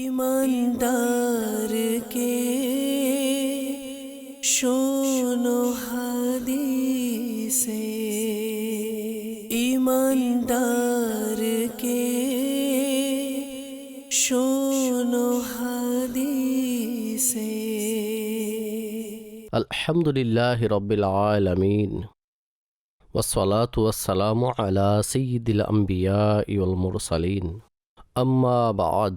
ইমানদার কে শোনো হাদিসে ইমানদার কে শোনো হাদিসে الحمد لله رب العالمين والصلاة والسلام على سيد الأنبياء والمرسلين أما بعد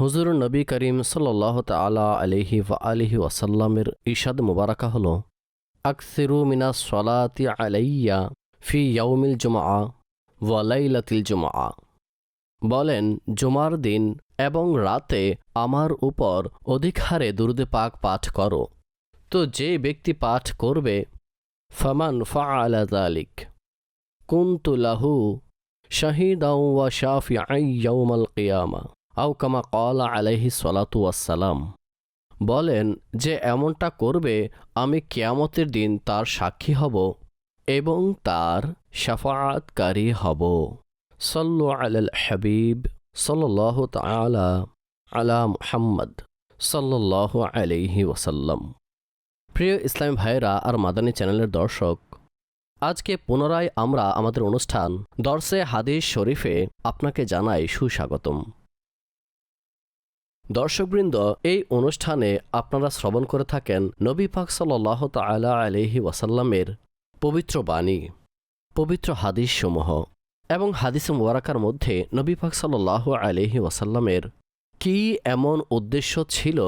হুজুর নবী করিম সাল্লাহ তালা আলহি আলিহি ওয়াসাল্লামের ইশাদ মুবারাকা হল, আকসিরু মিনা সলাতি আলাইয়া ফি ইয়াউমিল জুমা ওয়ালাইলাতিল জুমা বলেন, জুমার দিন এবং রাতে আমার উপর অধিক হারে দুরুদে পাক পাঠ করো। তো যে ব্যক্তি পাঠ করবে, ফমান ফাআলা যালিক। কুনতু লাহু শাহিদাও ওয়া শাফিআই ইয়াউমাল কিয়ামা। আও কামা ক্বালা আলাইহি সালাতু ওয়াসসালাম। বলেন, যে এমনটা করবে, আমি কিয়ামতের দিন তার সাক্ষী হব এবং তার শাফাআতকারী হব। সল্লু আলাল হাবিব সাল্লাল্লাহু তাআলা আলা মুহাম্মদ সাল্লাল্লাহু আলাইহি ওয়াসাল্লাম। প্রিয় ইসলামী ভাইয়েরা আর মাদানী চ্যানেলের দর্শক, আজকে পুনরায় আমরা আমাদের অনুষ্ঠান দর্শে হাদিস শরীফে আপনাকে জানাই সুস্বাগতম। দর্শকবৃন্দ, এই অনুষ্ঠানে আপনারা শ্রবণ করে থাকেন নবী পাক সাল্লাহ তালা আলহি ওয়াসাল্লামের পবিত্র বাণী, পবিত্র হাদিস সমূহ এবং হাদিস মুবারাকার মধ্যে নবী পাক সাল্লাহ আলহি ওয়াসাল্লামের কি এমন উদ্দেশ্য ছিল?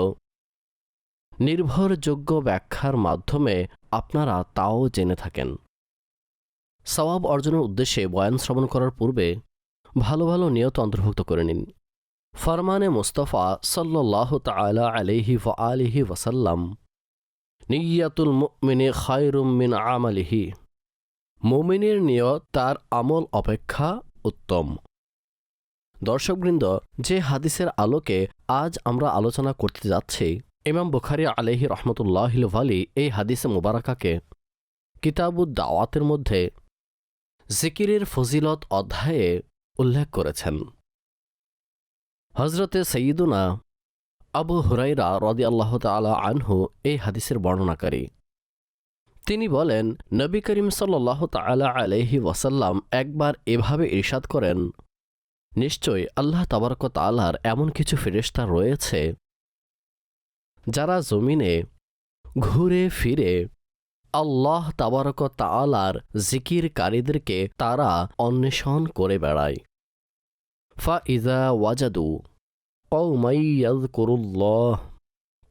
নির্ভরযোগ্য ব্যাখ্যার মাধ্যমে আপনারা তাও জেনে থাকেন। সওয়াব অর্জনের উদ্দেশ্যে বয়ান শ্রবণ করার পূর্বে ভালো ভালো নিয়ত অন্তর্ভুক্ত করে নিন। ফরমানে মুস্তফা সাল্লাহ তালা আলিহি ও আলিহি ওয়াসাল্লাম নিয়াতুল মুমিনে খায়রুম মিন আমালিহি। মুমিনের নিয়ত তার আমল অপেক্ষা উত্তম। দর্শকবৃন্দ, যে হাদিসের আলোকে আজ আমরা আলোচনা করতে যাচ্ছি, ইমাম বুখারি আলহি রহমতুল্লাহ ভালি এই হাদিসে মুবারাকাকে, কিতাবুদ দাওয়াতের মধ্যে জিকিরের ফজিলত অধ্যায়ে উল্লেখ করেছেন। হজরতে সঈদুনা আবু হুরাইরা রদি আল্লাহ তালা আনহু এই হাদিসের বর্ণনাকারী। তিনি বলেন, নবী করিম সাল্লাহ তালা আলহি ওয়াসাল্লাম একবার এভাবে ইরশাদ করেন নিশ্চয় আল্লাহ তাবারক তালার এমন কিছু ফেরেস্তা রয়েছে যারা জমিনে ঘুরে ফিরে আল্লাহ তাবারক তালার জিকিরকারীদেরকে তারা অন্বেষণ করে বেড়ায়। ফা ইজা ওয়াজাদু কৌমাইয়াজকুরুল্লাহ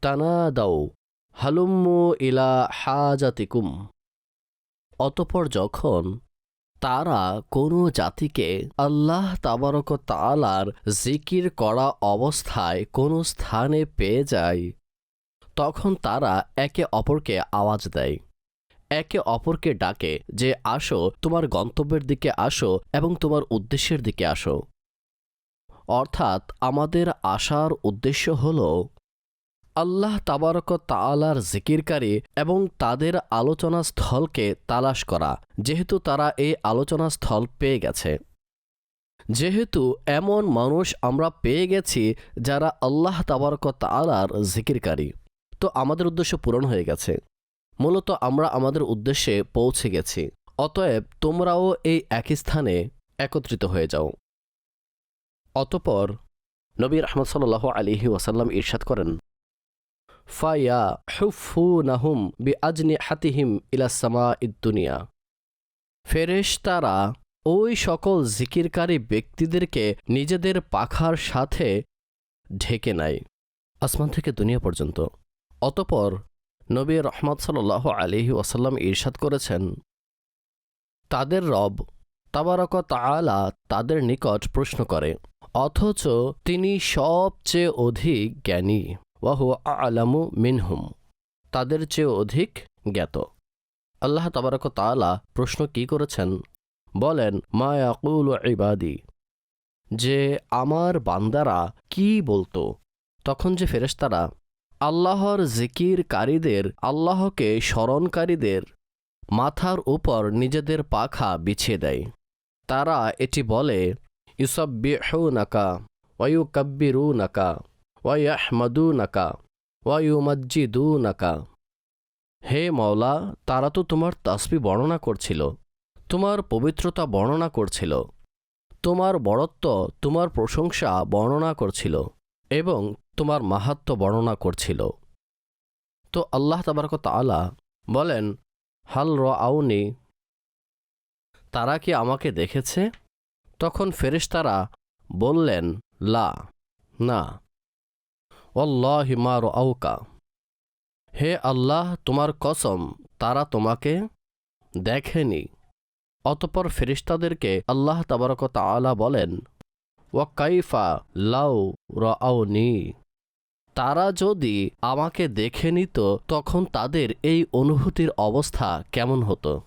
তানাদাও হালুম্মু ইলা হাজাতিকুম অতপর যখন তারা কোনো জাতিকে আল্লাহ তাবারক তালার জিকির করা অবস্থায় কোনো স্থানে পেয়ে যায়, তখন তারা একে অপরকে আওয়াজ দেয়। একে অপরকে ডাকে যে, আসো, তোমার গন্তব্যের দিকে আসো এবং তোমার উদ্দেশ্যের দিকে আসো। অর্থাৎ আমাদের আসার উদ্দেশ্য হল আল্লাহ তাবারক তালার জিকিরকারী এবং তাদের আলোচনা স্থলকে তালাশ করা, যেহেতু তারা এই আলোচনা স্থল পেয়ে গেছে। যেহেতু এমন মানুষ আমরা পেয়ে গেছি যারা আল্লাহ তাবারক তালার জিকিরকারী, তো আমাদের উদ্দেশ্য পূরণ হয়ে গেছে। মূলত আমরা আমাদের উদ্দেশ্যে পৌঁছে গেছি। অতএব তোমরাও এই একই স্থানে একত্রিত হয়ে যাও। অতপর নবী রহমদ সাল্লাহ আলিহি ওয়াসাল্লাম ইরশাদ করেন ফায়া হুফু নাহুম বি আজনি হাতিহিম ইলাসামা ইদ্দুনিয়া ফেরেশ তারা ওই সকল জিকিরকারী ব্যক্তিদেরকে নিজেদের পাখার সাথে ঢেকে নেয়, আসমান থেকে দুনিয়া পর্যন্ত। অতপর নবী রহমত সাল্লাহ আলিহি ওয়াসাল্লাম ইরশাদ করেছেন, তাদের রব তাবারক তাআলা তাদের নিকট প্রশ্ন করে অথচ তিনি সবচেয়ে অধিক জ্ঞানী। ওয়াহু আলামু মিনহুম। তাদের চেয়ে অধিক জ্ঞাত। আল্লাহ তাবারক তাআলা প্রশ্ন কি করেছেন? বলেন মায়াকুল ইবাদি। যে আমার বান্দারা কি বলতো? তখন যে ফেরেশতারা, আল্লাহর জিকিরকারীদের, আল্লাহকে স্মরণকারীদের মাথার উপর নিজেদের পাখা বিছিয়ে দেয়। তারা এটি বলে ওয়ু হে মওলা, তারা তো তোমার তাসবি বর্ণনা করছিল, তোমার পবিত্রতা বর্ণনা করছিল, তোমার বড়ত্ব তোমার প্রশংসা বর্ণনা করছিল এবং তোমার মাহাত্ম বর্ণনা করছিল। তো আল্লাহ তাবারক আলা বলেন, হাল র আউনি তারা কি আমাকে দেখেছে? তখন ফেরেশতারা বললেন, লা, না। অল্লাহি মা আউকা হে আল্লাহ, তোমার কসম, তারা তোমাকে দেখেনি। অতপর ফেরিস্তাদেরকে আল্লাহ তাবারক তাআলা বলেন ওয়া কাইফা লাউ রাউনি তারা যদি আমাকে দেখে নিত তখন তাদের এই অনুভূতির অবস্থা কেমন হতো?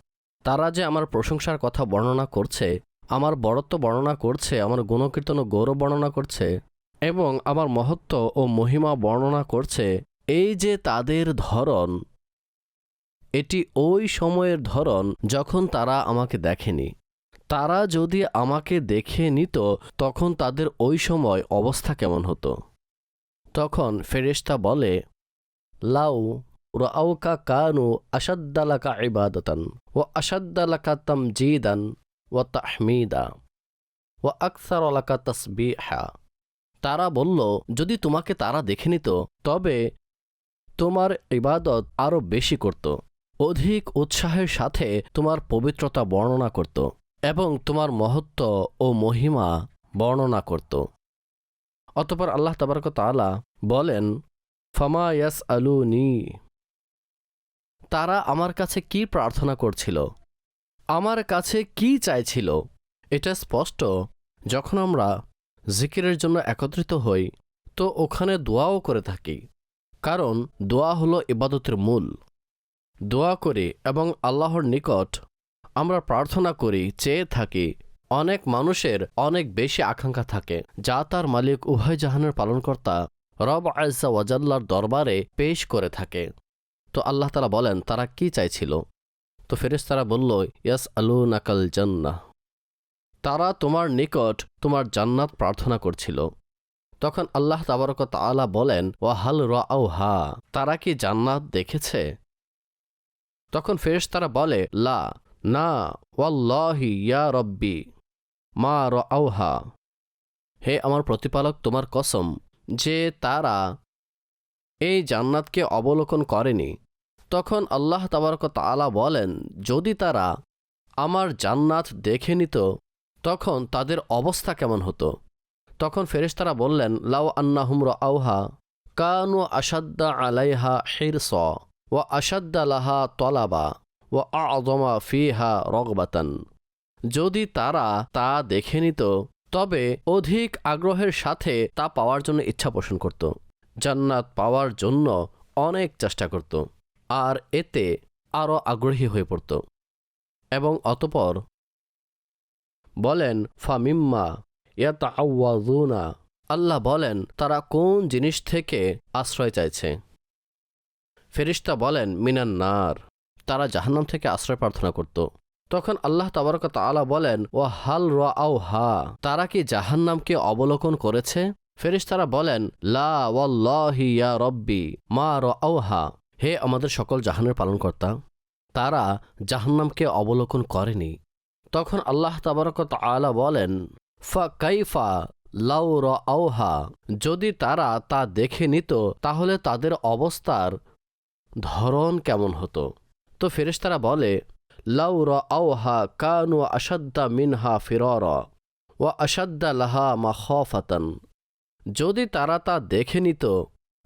তারা যে আমার প্রশংসার কথা বর্ণনা করছে আমার বড়ত্ব বর্ণনা করছে, আমার গুণকীর্তন ও গৌরব বর্ণনা করছে এবং আমার মহত্ব ও মহিমা বর্ণনা করছে, এই যে তাদের ধরন এটি ওই সময়ের ধরন যখন তারা আমাকে দেখেনি। তারা যদি আমাকে দেখে নিত, তখন তাদের ওই সময় অবস্থা কেমন হতো? তখন ফেরেশতা বলে, লাউ রাউকা কানু আসাদ্দালাকা ইবাদতান ও আসাদ্দালাকা তামজিদান ও তাহমিদা ও আকসার আলাকা তারা বলল, যদি তোমাকে তারা দেখে নিত, তবে তোমার ইবাদত আরও বেশি করত, অধিক উৎসাহের সাথে তোমার পবিত্রতা বর্ণনা করত, এবং তোমার মহত্ব ও মহিমা বর্ণনা করত। অতপর আল্লাহ তাবারক তাআলা বলেন, ফামা ইয়াস আলু নি তারা আমার কাছে কি প্রার্থনা করছিল? আমার কাছে কি চাইছিল? এটা স্পষ্ট। যখন আমরা জিকিরের জন্য একত্রিত হই, তো ওখানে দোয়াও করে থাকি। কারণ দোয়া হলো ইবাদতের মূল। দোয়া করি এবং আল্লাহর নিকট আমরা প্রার্থনা করি, চেয়ে থাকি, অনেক মানুষের অনেক বেশি আকাঙ্ক্ষা থাকে, যা তার মালিক উভয় জাহানের পালনকর্তা রব আয়সা ওয়াজাল্লার দরবারে পেশ করে থাকে। তো আল্লাহ তালা বলেন, তারা কি চাইছিল? তো ফেরেশতারা বলল ইয়াস আলু নাকাল জান্না তারা তোমার নিকট তোমার জান্নাত প্রার্থনা করছিল। তখন আল্লাহ তাবারক তাআলা বলেন ও হাল রাও হা তারা কি জান্নাত দেখেছে? তখন ফেরেশতারা বলে, লা, না, ওয়াল্লাহি, ইয়া রব্বি, মা রাওহা হে আমার প্রতিপালক, তোমার কসম, যে তারা এই জান্নাতকে অবলোকন করেনি। তখন আল্লাহ তাবারক আলা বলেন, যদি তারা আমার জান্নাত দেখে নিত, তখন তাদের অবস্থা কেমন হতো? তখন ফেরেশতারা বললেন, লাউ আন্নাহুম আউহা কানু আসাদ্দা আলাইহা হিরস ও আসাদ্দা লাহা তলাবা ও আদমা ফিহা রগবাতান। যদি তারা তা দেখে নিত, তবে অধিক আগ্রহের সাথে তা পাওয়ার জন্য ইচ্ছা পোষণ করত। জান্নাত পাওয়ার জন্য অনেক চেষ্টা করত। আর এতে আরও আগ্রহী হয়ে পড়ত। এবং অতপর বলেন, ফামিম্মা ইয়াতা আউ্বাজুনা আল্লাহ বলেন, তারা কোন জিনিস থেকে আশ্রয় চাইছে? ফেরিস্তা বলেন, মিনান নার তারা জাহান্নাম থেকে আশ্রয় প্রার্থনা করত। তখন আল্লাহ তাবারক তাআলা বলেন ও হাল র রাও হা তারা কি জাহান্নামকে অবলোকন করেছে? ফেরিস্তারা বলেন, লা ওয়াল্লাহি ইয়া রব্বি মা রাওহা হে আমাদের সকল জাহানের পালনকর্তা, তারা জাহান্নামকে অবলোকন করেনি। তখন আল্লাহ তাবারকত তাআলা বলেন, ফা কাইফা লাউ রাওহা যদি তারা তা দেখে নিত, তাহলে তাদের অবস্থার ধরন কেমন হতো? তো ফেরেশতারা বলে, লাউ রাওহা কানু আসাদ্দা মিনহা ফিরর ও আসাদ্দা লাহা মা খফাতান যদি তারা তা দেখে নিত,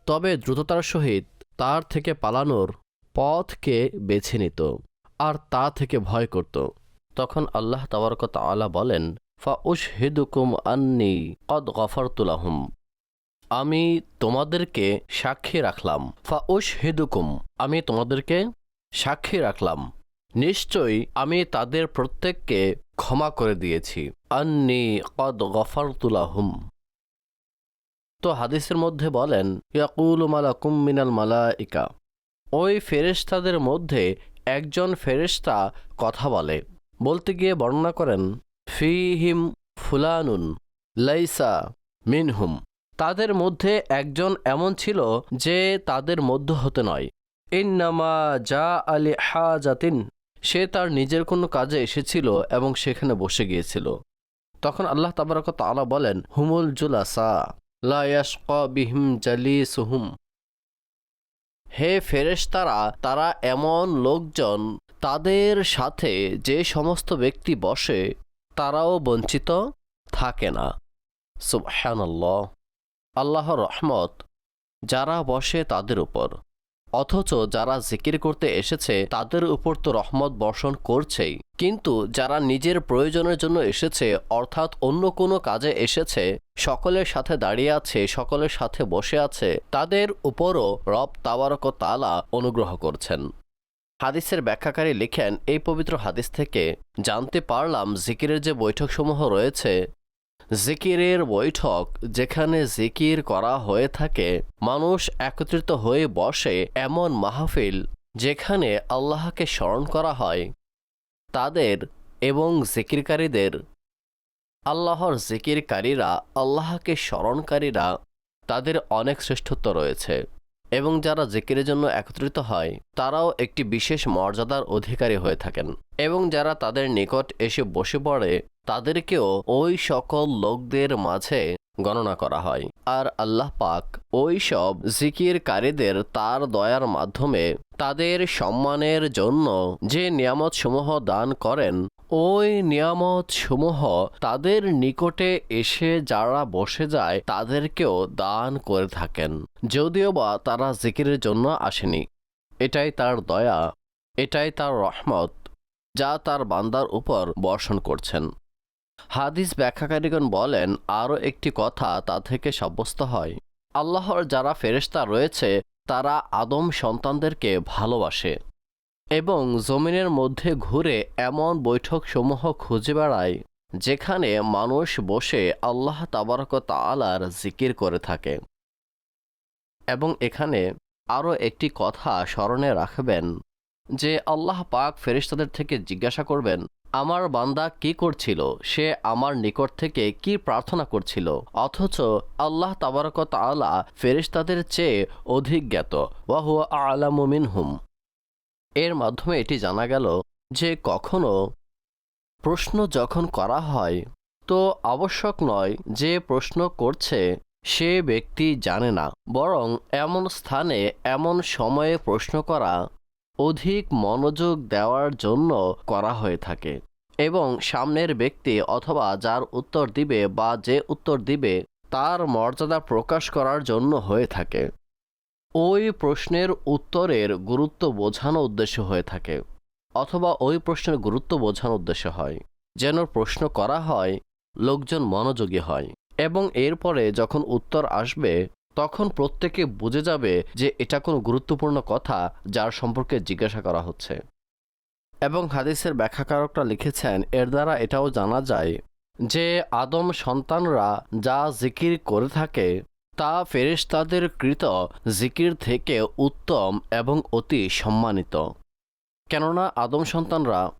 তবে দ্রুততার সহিত তার থেকে পালানোর পথকে বেছে নিত আর তা থেকে ভয় করত। তখন আল্লাহ তাবারক আলা বলেন ফা উশহিদুকুম আন্নি কদ গফরতুলাহুম আমি তোমাদেরকে সাক্ষী রাখলাম। ফা উশ হেদুকুম আমি তোমাদেরকে সাক্ষী রাখলাম। নিশ্চয়ই আমি তাদের প্রত্যেককে ক্ষমা করে দিয়েছি। আন্নি কদ গফারতুলাহুম তো হাদিসের মধ্যে বলেন, ইয়াকুল মালাকুম মিনাল মালাইকা। ওই ফেরেশতাদের মধ্যে একজন ফেরেশতা কথা বলে। বলতে গিয়ে বর্ণনা করেন, ফিহিম ফুলানুন লাইসা মিনহুম। তাদের মধ্যে একজন এমন ছিল যে তাদের মধ্য হতে নয়। ইন্নামা যা আলি হাজাতিন সে তার নিজের কোনো কাজে এসেছিল এবং সেখানে বসে গিয়েছিল। তখন আল্লাহ তাবারক তাআলা বলেন, হুমুল জুলাসা। লা ইয়াশকা বিহিম জালিসুহুম। হে ফেরেশতারা, তারা এমন লোকজন তাদের সাথে যে সমস্ত ব্যক্তি বসে, তারাও বঞ্চিত থাকে না। সুবহানাল্লাহ। আল্লাহর রহমত, যারা বসে তাদের উপর। অথচ যারা জিকির করতে এসেছে, তাদের উপর তো রহমত বর্ষণ করছেই। কিন্তু যারা নিজের প্রয়োজনের জন্য এসেছে, অর্থাৎ অন্য কোনো কাজে এসেছে, সকলের সাথে দাঁড়িয়ে আছে, সকলের সাথে বসে আছে, তাদের উপরও রব তাবারক তালা অনুগ্রহ করছেন। হাদিসের ব্যাখ্যাকারী লিখেন, এই পবিত্র হাদিস থেকে জানতে পারলাম জিকিরের যে বৈঠকসমূহ রয়েছে জিকিরের বৈঠক যেখানে জিকির করা হয়ে থাকে, মানুষ একত্রিত হয়ে বসে এমন মাহফিল যেখানে আল্লাহকে স্মরণ করা হয়, তাদের এবং জিকিরকারীদের। আল্লাহর জিকিরকারীরা, আল্লাহকে স্মরণকারীরা তাদের অনেক শ্রেষ্ঠত্ব রয়েছে এবং যারা জিকিরের জন্য একত্রিত হয়, তারাও একটি বিশেষ মর্যাদার অধিকারী হয়ে থাকেন এবং যারা তাদের নিকট এসে বসে পড়ে তাদেরকেও ওই সকল লোকদের মাঝে গণনা করা হয়। আর আল্লাহ পাক ওই সব জিকিরকারীদের তার দয়ার মাধ্যমে তাদের সম্মানের জন্য যে নিয়ামতসমূহ দান করেন, ওই নিয়ামতসমূহ তাদের নিকটে এসে যারা বসে যায়, তাদেরকেও দান করে থাকেন। যদিও বা তারা জিকিরের জন্য আসেনি। এটাই তার দয়া, এটাই তার রহমত, যা তার বান্দার উপর বর্ষণ করছেন। হাদিস ব্যাখ্যাকারীগণ বলেন, আরও একটি কথা তা থেকে সাব্যস্ত হয়। আল্লাহর যারা ফেরেশতা রয়েছে, তারা আদম সন্তানদেরকে ভালোবাসে এবং জমিনের মধ্যে ঘুরে এমন বৈঠকসমূহ খুঁজে বেড়ায়, যেখানে মানুষ বসে আল্লাহ তাবারক তালার জিকির করে থাকে। এবং এখানে আরও একটি কথা স্মরণে রাখবেন যে আল্লাহ পাক ফেরেশতাদের থেকে জিজ্ঞাসা করবেন, আমার বান্দা কি করছিল? সে আমার নিকট থেকে কি প্রার্থনা করছিল? অথচ আল্লাহ তাবারক তাআলা ফেরেশতাদের চেয়ে অধিক জ্ঞাত। ওয়াহু আলামু মিনহুম। এর মাধ্যমে এটি জানা গেল যে কখনো প্রশ্ন যখন করা হয়, তো আবশ্যক নয় যে প্রশ্ন করছে সে ব্যক্তি জানে না, বরং এমন স্থানে, এমন সময়ে প্রশ্ন করা অধিক মনোযোগ দেওয়ার জন্য করা হয়ে থাকে এবং সামনের ব্যক্তি অথবা যার উত্তর দিবে বা যে উত্তর দিবে তার মর্যাদা প্রকাশ করার জন্য হয়ে থাকে। ওই প্রশ্নের উত্তরের গুরুত্ব বোঝানো উদ্দেশ্য হয়ে থাকে অথবা ওই প্রশ্নের গুরুত্ব বোঝানো উদ্দেশ্য হয়। যেন প্রশ্ন করা হয়, লোকজন মনোযোগী হয় এবং এরপরে যখন উত্তর আসবে তখন প্রত্যেকে বুঝে যাবে যে এটা কোনো গুরুত্বপূর্ণ কথা যার সম্পর্কে জিজ্ঞাসা করা হচ্ছে। এবং হাদিসের ব্যাখ্যাকারকরা লিখেছেন, এর দ্বারা এটাও জানা যায় যে আদম সন্তানরা যা জিকির করে থাকে, তা ফেরেশতাদের কৃত জিকির থেকে উত্তম এবং অতি সম্মানিত। কেননা আদম সন্তানরা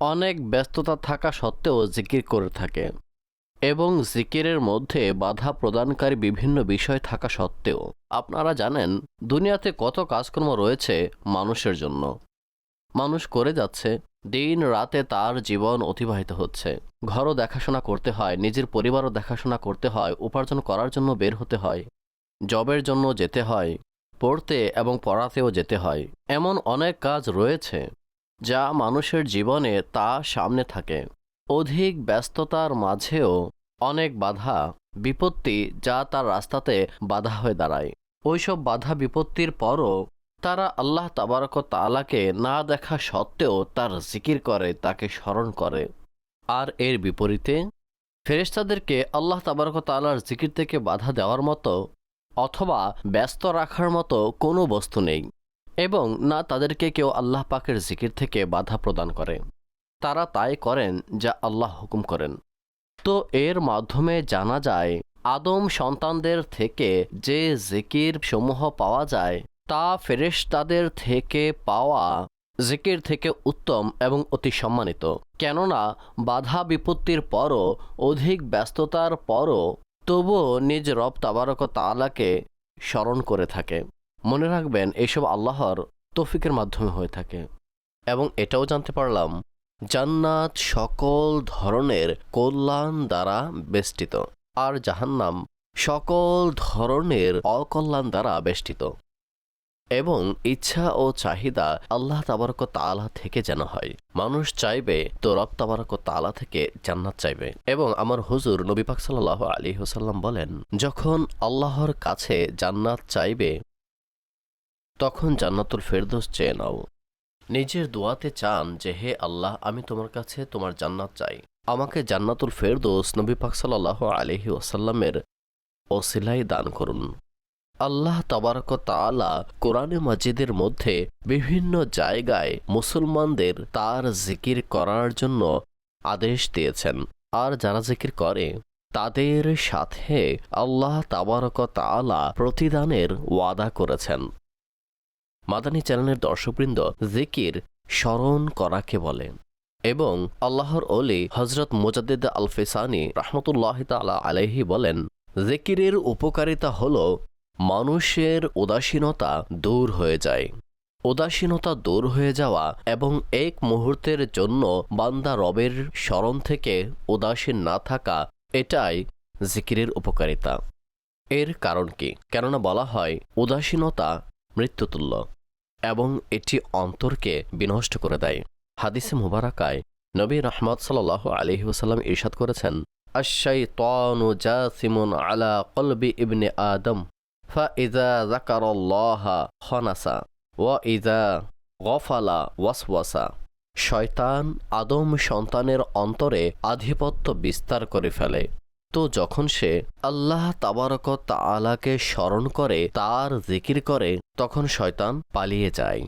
অনেক ব্যস্ততা থাকা সত্ত্বেও জিকির করে থাকে। এবং জিকিরের মধ্যে বাধা প্রদানকারী বিভিন্ন বিষয় থাকা সত্ত্বেও, আপনারা জানেন দুনিয়াতে কত কাজকর্ম রয়েছে মানুষের জন্য। মানুষ করে যাচ্ছে, দিন রাতে তার জীবন অতিবাহিত হচ্ছে। ঘরও দেখাশোনা করতে হয়, নিজের পরিবারও দেখাশোনা করতে হয়, উপার্জন করার জন্য বের হতে হয়, জবের জন্য যেতে হয়, পড়তে এবং পড়াতেও যেতে হয়। এমন অনেক কাজ রয়েছে যা মানুষের জীবনে তা সামনে থাকে। অধিক ব্যস্ততার মাঝেও অনেক বাধা, বিপত্তি যা তার রাস্তাতে বাধা হয়ে দাঁড়ায়। ওইসব বাধা, বিপত্তির পরও তারা আল্লাহ তাবারক তালাকে না দেখা সত্ত্বেও তার জিকির করে, তাকে স্মরণ করে। আর এর বিপরীতে ফেরেশতাদেরকে আল্লাহ তাবারক তালার জিকির থেকে বাধা দেওয়ার মতো অথবা ব্যস্ত রাখার মতো কোনো বস্তু নেই এবং না তাদেরকে কেউ আল্লাহ পাকের জিকির থেকে বাধা প্রদান করে। তারা তাই করেন যা আল্লাহ হুকুম করেন। তো এর মাধ্যমে জানা যায়, আদম সন্তানদের থেকে যে জিকির সমূহ পাওয়া যায়, তা ফেরেশতাদের থেকে পাওয়া জিকির থেকে উত্তম এবং অতি সম্মানিত। কেননা, বাধা বিপত্তির পরও, অধিক ব্যস্ততার পরও, তবুও নিজ রব তাবারক তালাকে স্মরণ করে থাকে। মনে রাখবেন, এসব আল্লাহর তৌফিকের মাধ্যমে হয়ে থাকে। এবং এটাও জানতে পারলাম জান্নাত সকল ধরনের কল্যাণ দ্বারা বেষ্টিত, আর জাহান্নাম সকল ধরনের অকল্যাণ দ্বারা বেষ্টিত। এবং ইচ্ছা ও চাহিদা আল্লাহ তাবারক তালা থেকে যেন হয়। মানুষ চাইবে, তো রব তাবারক তালা থেকে জান্নাত চাইবে। এবং আমার হুজুর নবী পাক সাল্লাহ আলী হুসাল্লাম বলেন, যখন আল্লাহর কাছে জান্নাত চাইবে, তখন জান্নাতুল ফেরদোস চেয়ে নাও। নিজের দোয়াতে চান যে, হে আল্লাহ, আমি তোমার কাছে তোমার জান্নাত চাই। আমাকে জান্নাতুল ফেরদোস নবী পাক সাল্লাহ আলহি ওসাল্লামের ওসিলাই দান করুন। আল্লাহ তাবারক তাআলা কোরআনে মাজিদের মধ্যে বিভিন্ন জায়গায় মুসলমানদের তার জিকির করার জন্য আদেশ দিয়েছেন। আর যারা জিকির করে, তাদের সাথে আল্লাহ তাবারক তাআলা প্রতিদানের ওয়াদা করেছেন। মাদানী চ্যানেলের দর্শকবৃন্দ জিকির স্মরণ করাকে বলে এবং আল্লাহর ওলি হজরত মুজাদ্দিদ আল ফিসানি রহমতুল্লাহ তালা আলাইহি বলেন, জিকিরের উপকারিতা হল মানুষের উদাসীনতা দূর হয়ে যায়। উদাসীনতা দূর হয়ে যাওয়া এবং এক মুহূর্তের জন্য বান্দা রবের স্মরণ থেকে উদাসীন না থাকা, এটাই জিকিরের উপকারিতা। এর কারণ কি? কেননা বলা হয়, উদাসীনতা মৃত্যুতুল্য এবং এটি অন্তরকে বিনষ্ট করে দেয়। হাদিসে মুবারাকায় নবী রহমত সাল্লাহ আলহি ওসাল্লাম ইরশাদ করেছেন আশাই তনু জাসিমুন আলা কলবি ইবনে আদম ফা ইজা জাকারল্লাহ খনাসা, ওয়া ইজা গফালা ওয়াসওয়াসা। শয়তান আদম সন্তানের অন্তরে আধিপত্য বিস্তার করে ফেলে। তো যখন সে আল্লাহ তাবারক তালাকে স্মরণ করে, তার জিকির করে, তখন শয়তান পালিয়ে যায়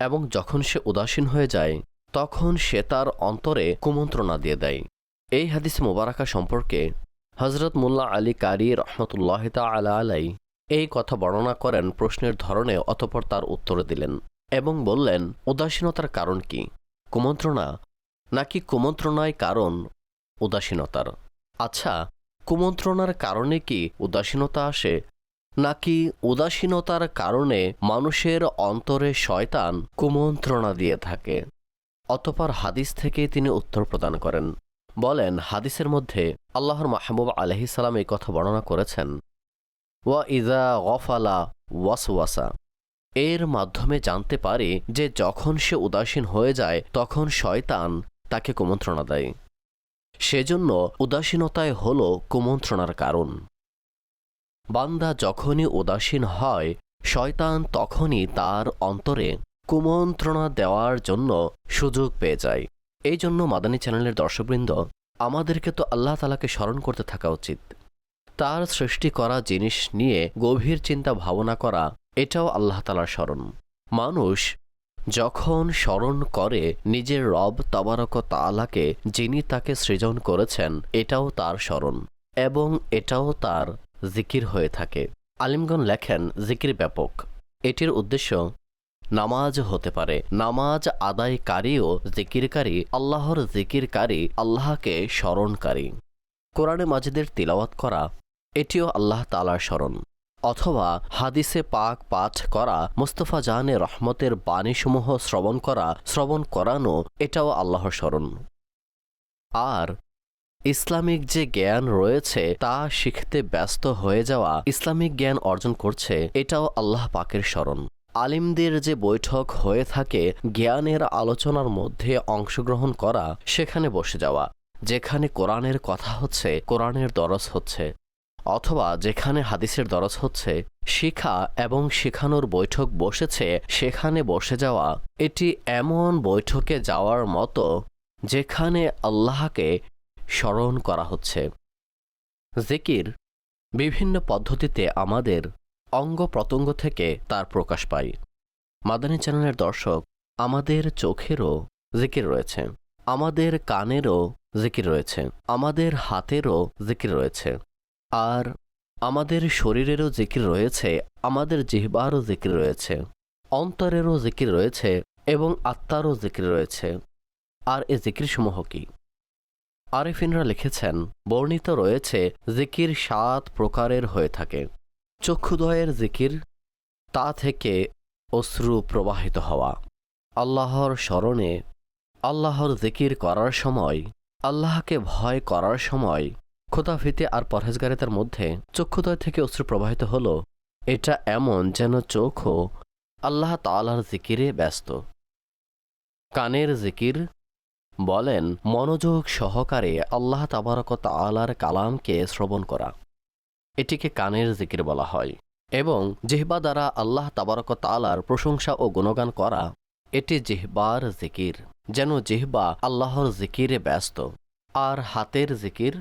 এবং যখন সে উদাসীন হয়ে যায়, তখন সে তার অন্তরে কুমন্ত্রণা দিয়ে দেয়। এই হাদিস মোবারাকা সম্পর্কে হজরত মুল্লা আলী কারি রহমতুল্লাহ আলা আলাই এই কথা বর্ণনা করেন প্রশ্নের ধরনে অতপর তার উত্তর দিলেন এবং বললেন, উদাসীনতার কারণ কি? কুমন্ত্রণা? নাকি কুমন্ত্রণায় কারণ উদাসীনতার? আচ্ছা কুমন্ত্রণার কারণে কি উদাসীনতা আসে? নাকি উদাসীনতার কারণে মানুষের অন্তরে শয়তান কুমন্ত্রণা দিয়ে থাকে? অতপর হাদিস থেকে তিনি উত্তর প্রদান করেন। বলেন, হাদিসের মধ্যে আল্লাহর মাহবুব আলহি সালাম এই কথা বর্ণনা করেছেন। ওয়া ইজা গফালা ওয়াসওয়াসা। এর মাধ্যমে জানতে পারি যে যখন সে উদাসীন হয়ে যায়, তখন শয়তান তাকে কুমন্ত্রণা দেয়। সেজন্য উদাসীনতায় হল কুমন্ত্রণার কারণ। বান্দা যখনই উদাসীন হয়, শয়তান তখনই তার অন্তরে কুমন্ত্রণা দেওয়ার জন্য সুযোগ পেয়ে যায়। এই জন্য মাদানী চ্যানেলের দর্শকবৃন্দ, আমাদেরকে তো আল্লাহ তালাকে স্মরণ করতে থাকা উচিত। তার সৃষ্টি করা জিনিস নিয়ে গভীর চিন্তা ভাবনা করা, এটাও আল্লাহ তালার স্মরণ। মানুষ যখন স্মরণ করে নিজের রব তাবারক তালাকে যিনি তাকে সৃজন করেছেন, এটাও তার স্মরণ এবং এটাও তার জিকির হয়ে থাকে। আলিমগণ লেখেন, জিকির ব্যাপক। এটির উদ্দেশ্য, নামাজ হতে পারে। নামাজ আদায়কারীও জিকিরকারী, আল্লাহর জিকিরকারী, আল্লাহকে স্মরণকারী। কোরআনে মাজিদের তিলাওয়াত করা, এটিও আল্লাহ তালার স্মরণ। অথবা হাদিসে পাক পাঠ করা, মোস্তফা জাহানের রহমতের বাণীসমূহ শ্রবণ করা, শ্রবণ করানো, এটাও আল্লাহর স্মরণ। আর ইসলামিক যে জ্ঞান রয়েছে, তা শিখতে ব্যস্ত হয়ে যাওয়া, ইসলামিক জ্ঞান অর্জন করছে, এটাও আল্লাহ পাকের স্মরণ। আলিমদের যে বৈঠক হয়ে থাকে, জ্ঞানের আলোচনার মধ্যে অংশগ্রহণ করা, সেখানে বসে যাওয়া, যেখানে কোরআনের কথা হচ্ছে, কোরআনের দরস হচ্ছে। অথবা যেখানে হাদিসের দরজ হচ্ছে, শিখা এবং শেখানোর বৈঠক বসেছে, সেখানে বসে যাওয়া। এটি এমন বৈঠকে যাওয়ার মতো যেখানে আল্লাহকে স্মরণ করা হচ্ছে। জিকির বিভিন্ন পদ্ধতিতে আমাদের অঙ্গ প্রত্যঙ্গ থেকে তার প্রকাশ পায়। মাদানী চ্যানেলের দর্শক, আমাদের চোখেরও জিকির রয়েছে। আমাদের কানেরও জিকির রয়েছে। আমাদের হাতেরও জিকির রয়েছে। আর আমাদের শরীরেরও জিকির রয়েছে, আমাদের জিহবারও জিকির রয়েছে, অন্তরেরও জিকির রয়েছে এবং আত্মারও জিকির রয়েছে। আর এ জিকির সমূহ কি? আরেফিনরা লিখেছেন, বর্ণিত রয়েছে জিকির সাত প্রকারের হয়ে থাকে। চক্ষুদয়ের জিকির, তা থেকে অশ্রু প্রবাহিত হওয়া। আল্লাহর স্মরণে, আল্লাহর জিকির করার সময়, আল্লাহকে ভয় করার সময় খোদাফিতে আর পরহেজগারিতার মধ্যে চক্ষুদয় থেকে অশ্রু প্রবাহিত হলো। এটা এমন যেন চোখও আল্লাহ তালার জিকিরে ব্যস্ত। কানের জিকির বলেন, মনোযোগ সহকারে আল্লাহ তাবারক তালার কালামকে শ্রবণ করা। এটিকে কানের জিকির বলা হয় এবং জিহবা দ্বারা আল্লাহ তাবারক তালার প্রশংসা ও গুণগান করা এটি জিহবার জিকির। যেন জিহবা আল্লাহর জিকিরে ব্যস্ত। আর হাতের জিকির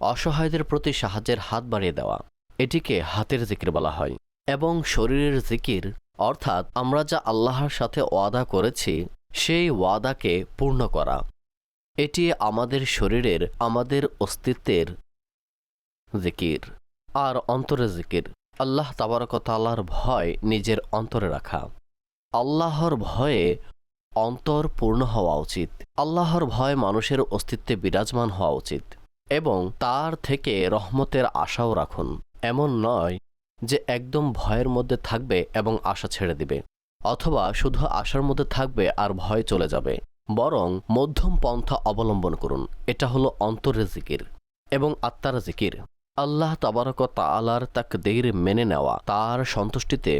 অসহায়দের প্রতি সাহায্যের হাত বাড়িয়ে দেওয়া। এটিকে হাতের জিকির বলা হয়। এবং শরীরের জিকির, অর্থাৎ আমরা যা আল্লাহর সাথে ওয়াদা করেছি, সেই ওয়াদাকে পূর্ণ করা। এটি আমাদের শরীরের, আমাদের অস্তিত্বের জিকির আর অন্তরের জিকির। আল্লাহ তাবারকতাল্লাহর ভয় নিজের অন্তরে রাখা। আল্লাহর ভয়ে অন্তর পূর্ণ হওয়া উচিত। আল্লাহর ভয় মানুষের অস্তিত্বে বিরাজমান হওয়া উচিত। এবং তার থেকে রহমতের আশাও রাখুন। এমন নয় যে একদম ভয়ের মধ্যে থাকবে এবং আশা ছেড়ে দিবে, অথবা শুধু আশার মধ্যে থাকবে আর ভয় চলে যাবে, বরং মধ্যম পন্থা অবলম্বন করুন। এটা হলো অন্তরের জিকির এবং আত্মার জিকির। আল্লাহ তাবারক তালার তাকদীর মেনে নেওয়া, তার সন্তুষ্টিতে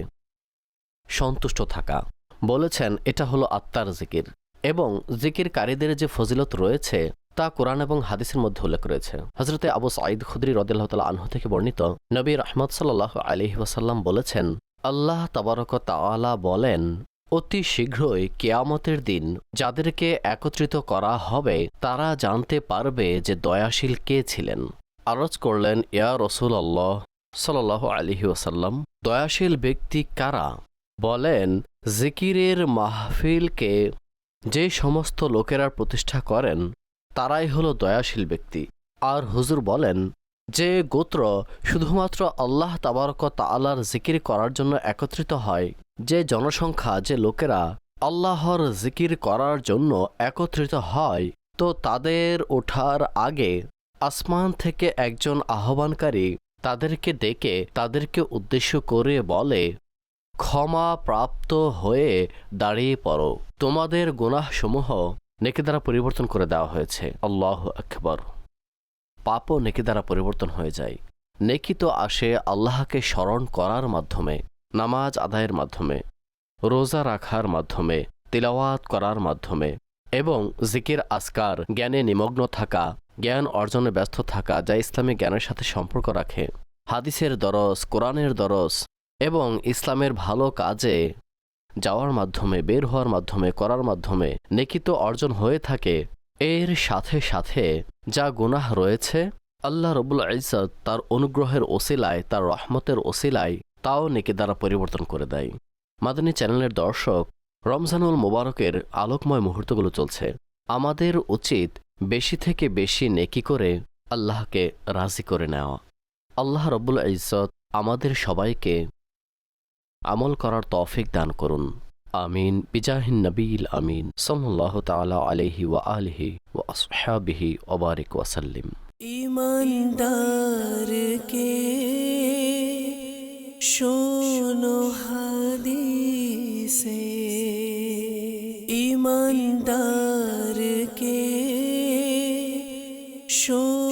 সন্তুষ্ট থাকা। বলেছেন, এটা হলো আত্মার জিকির এবং জিকিরকারীদের যে ফজিলত রয়েছে তা কোরআন এবং হাদিসের মধ্যে উল্লেখ রয়েছে। হজরতে আবু সাঈদ খুদ্রি রদিল্লাহ তালা আনহু থেকে বর্ণিত নবী রহমদ সাল্লাহ আলহি ওয়াসাল্লাম বলেছেন, আল্লাহ তাবারক তাআলা বলেন, অতি শীঘ্রই কেয়ামতের দিন যাদেরকে একত্রিত করা হবে, তারা জানতে পারবে যে দয়াশীল কে ছিলেন। আরজ করলেন, ইয়া রসুল আল্লাহ সাল্লাহ আলহি ওসাল্লাম দয়াশীল ব্যক্তি কারা? বলেন, জিকিরের মাহফিলকে যে সমস্ত লোকেরা প্রতিষ্ঠা করেন তারাই হলো দয়াশীল ব্যক্তি। আর হুজুর বলেন, যে গোত্র শুধুমাত্র আল্লাহ তাবারক তালার জিকির করার জন্য একত্রিত হয়, যে জনসংখ্যা, যে লোকেরা আল্লাহর জিকির করার জন্য একত্রিত হয়, তো তাদের ওঠার আগে আসমান থেকে একজন আহ্বানকারী তাদেরকে ডেকে তাদেরকে উদ্দেশ্য করে বলে, ক্ষমা প্রাপ্ত হয়ে দাঁড়িয়ে পড়ো। তোমাদের গুনাহসমূহ নেকি দ্বারা পরিবর্তন করে দেওয়া হয়েছে। আল্লাহ আকবর। পাপও নেকি দ্বারা পরিবর্তন হয়ে যায়। নেকি তো আসে আল্লাহকে স্মরণ করার মাধ্যমে, নামাজ আদায়ের মাধ্যমে, রোজা রাখার মাধ্যমে, তিলাওয়াত করার মাধ্যমে এবং জিকির আসকার জ্ঞানে নিমগ্ন থাকা, জ্ঞান অর্জনে ব্যস্ত থাকা যা ইসলামী জ্ঞানের সাথে সম্পর্ক রাখে। হাদিসের দরস, কোরআনের দরস এবং ইসলামের ভালো কাজে যাওয়ার মাধ্যমে, বের হওয়ার মাধ্যমে, করার মাধ্যমে নেকিত অর্জন হয়ে থাকে। এর সাথে সাথে যা গুনাহ রয়েছে, আল্লাহ রবুল ইজত তার অনুগ্রহের ওসিলায়, তার রহমতের ওসিলায় তাও নেকি দ্বারা পরিবর্তন করে দেয়। মাদানী চ্যানেলের দর্শক, রমজানুল মোবারকের আলোকময় মুহূর্তগুলো চলছে। আমাদের উচিত বেশি থেকে বেশি নেকি করে আল্লাহকে রাজি করে নেওয়া। আল্লাহ রব্বুল ইজত আমাদের সবাইকে আমল করার তৌফিক দান করুন। আমিন। বিজাহিন নবীল আমিন। সাল্লাহ তালা আলহি ওয়া আলহি ও আসহাবিহি ওবারিক ওয়াসাল্লিম ইমানদারকে শোনো হাদিসে। ইমানদারকে শোনো